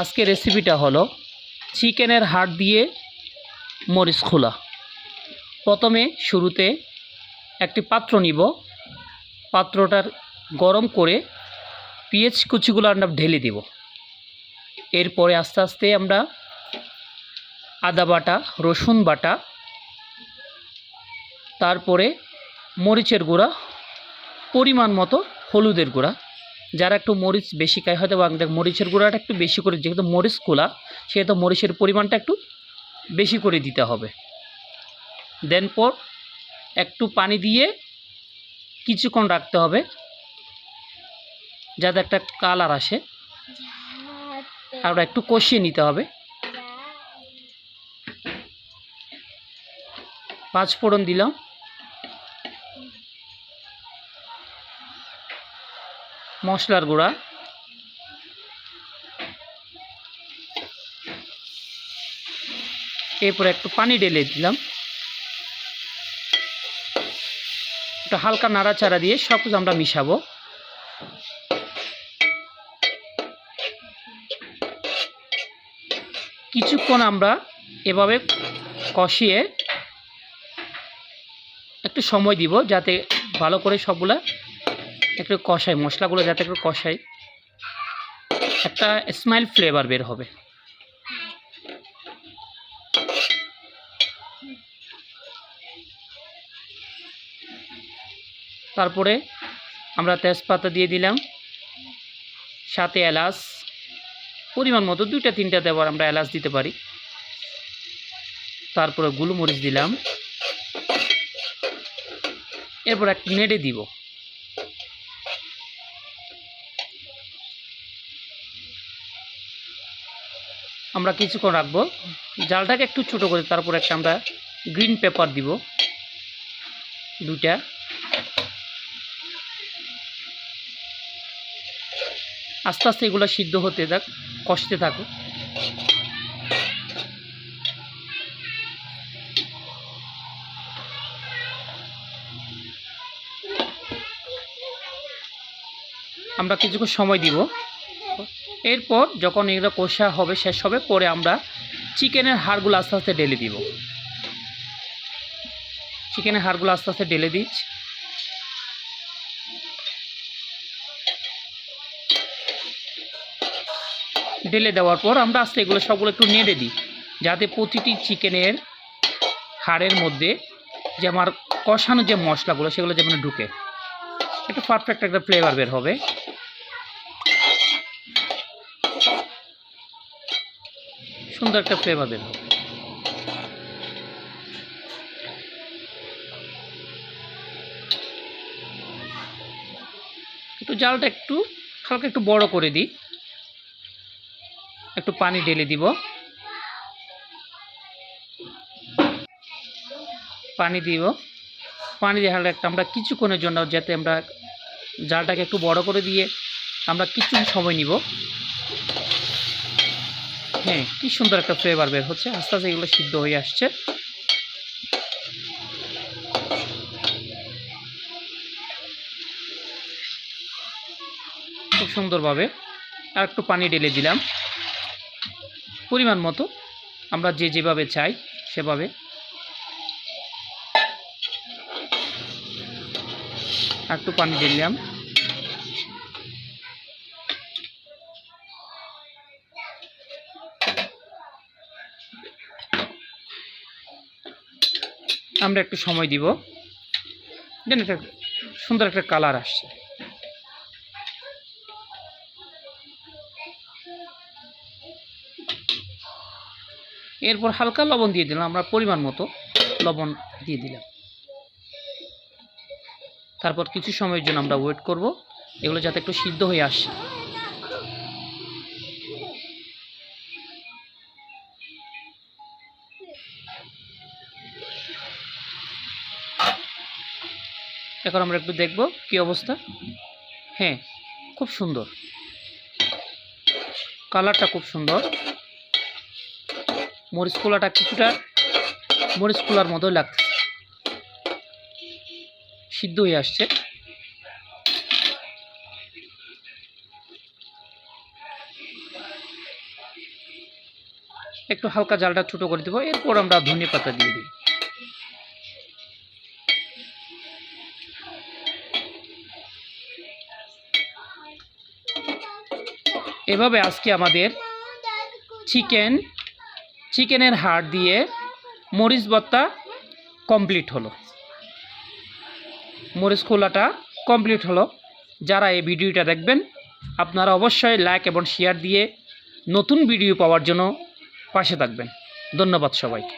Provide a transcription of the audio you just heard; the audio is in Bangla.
আজকে রেসিপিটা হলো চিকেনের হাড় দিয়ে মরিচ খোলা। প্রথমে শুরুতে একটি পাত্র নিব। পাত্রটার গরম করে পেঁয়াজ কুচিগুলো আমরা ঢেলে দিব। এরপরে আস্তে আস্তে আমরা আদা বাটা, রসুন বাটা, তারপরে মরিচের গুঁড়া, পরিমাণ মতো হলুদের গুঁড়া যারা একটু মরিচ বেশি খায়, হয়তো বা মরিচের গুঁড়াটা একটু বেশি করে, যেহেতু মরিচ খোলা সেহেতু মরিচের পরিমাণটা একটু বেশি করে দিতে হবে। দেন পর একটু পানি দিয়ে কিছুক্ষণ রাখতে হবে, যাতে একটা কালার আসে। আর একটু কষিয়ে নিতে হবে। পাঁচ ফোড়ন দিলাম। মশলার গুঁড়া। এরপরে একটু পানি ঢেলে দিলাম। একটু হালকা নাড়াচাড়া দিয়ে সব কিছু আমরা মিশাবো। কিছুক্ষণ আমরা এভাবে কষিয়ে একটু সময় দিব যাতে ভালো করে সবগুলা একটু কষাই, মশলাগুলো যাতে একটু কষাই, একটা স্মাইল ফ্লেভার বের হবে। তারপরে আমরা তেজপাতা দিয়ে দিলাম, সাথে এলাচ, পরিমাণ মতো দুইটা, তিনটা দেওয়ার আমরা এলাচ দিতে পারি। তারপরে গুলমরিচ দিলাম। এরপর একটু নেড়ে দিব। আমরা কিছুক্ষণ রাখব। জালটাকে একটু ছোটো করে তারপর একটা আমরা গ্রিন পেপার দিব। দুইটা। আস্তে আস্তে এগুলো সিদ্ধ হতে থাক, কষতে থাকুক আমরা কিছুক্ষণ সময় দিব। এরপর যখন এগুলো কষা হবে, শেষ হবে, পরে আমরা চিকেনের হাড়গুলো আস্তে আস্তে ঢেলে দিব। চিকেনের হাড়গুলো আস্তে আস্তে ঢেলে দিচ্ছি। ঢেলে দেওয়ার পর আমরা আস্তে এগুলো সবগুলো একটু নেড়ে দিই, যাতে প্রতিটি চিকেনের হাড়ের মধ্যে যে আমার কষানো যে মশলাগুলো, সেগুলো যেমন ঢুকে। একটু পারফেক্ট একটা ফ্লেভার বের হবে। সুন্দর একটা ফ্লেভার বের হবে। একটু জালটা একটু হালকা একটু বড় করে দিই। একটু পানি ঢেলে দিব। পানি দিব। পানি দিয়ে হালকা একটা আমরা কিছুক্ষণের জন্য যাতে আমরা জালটাকে একটু বড় করে দিয়ে আমরা কিছু সময় নিব। হ্যাঁ কি সুন্দর একটা ফ্লেভার বের হচ্ছে। আস্তে আস্তে এগুলো সিদ্ধ হয়ে আসছে। খুব সুন্দরভাবে আর একটু পানি ঢেলে দিলাম। পরিমাণ মতো আমরা যে যেভাবে চাই সেভাবে। একটু পানি দিলাম। আমরা একটু সময় দিব। দেন একটা সুন্দর একটা কালার আসছে। এরপর হালকা লবণ দিয়ে দিলাম, আমরা পরিমাণ মতো লবণ দিয়ে দিলাম। তারপর কিছু সময়ের জন্য আমরা ওয়েট করব, এগুলো যাতে একটু সিদ্ধ হয়ে আসে। এখন আমরা একটু দেখব কি অবস্থা। হ্যাঁ খুব সুন্দর। কালারটা খুব সুন্দর। মরিচ কুলাটা কিছুটা মরিচ কুলার মতোই লাগছে। সিদ্ধ হয়ে আসছে। একটু হালকা জালটা ছোটো করে দেবো, এরপর আমরা ধনে পাতা দিয়ে দিই। এভাবে আজকে আমাদের চিকেন, চিকেনের হাড় দিয়ে মরিচ ভর্তা কমপ্লিট হলো। মরিচ খোলাটা কমপ্লিট হলো। যারা এই ভিডিওটা দেখবেন, আপনারা অবশ্যই লাইক এবং শেয়ার দিয়ে নতুন ভিডিও পাওয়ার জন্য পাশে থাকবেন। ধন্যবাদ সবাইকে।